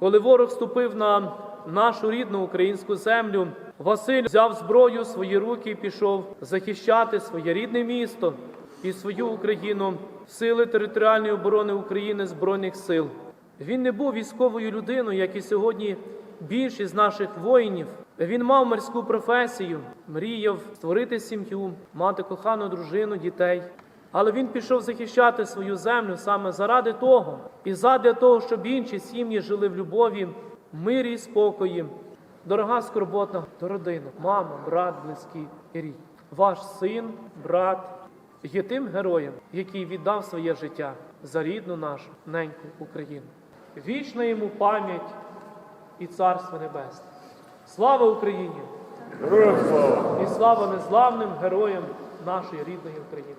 Коли ворог ступив на нашу рідну українську землю, Василь взяв зброю в свої руки і пішов захищати своє рідне місто і свою Україну, сили територіальної оборони України Збройних сил. Він не був військовою людиною, як і сьогодні більшість з наших воїнів. Він мав морську професію, мріяв створити сім'ю, мати кохану дружину, дітей. Але він пішов захищати свою землю саме заради того, і задля того, щоб інші сім'ї жили в любові, мирі і спокої. Дорога скорботна до родини, мама, брат, близькі і рід. Ваш син, брат є тим героєм, який віддав своє життя за рідну нашу неньку Україну. Вічна йому пам'ять і царство небесне. Слава Україні! Героям слава! І слава незламним героям нашої рідної України.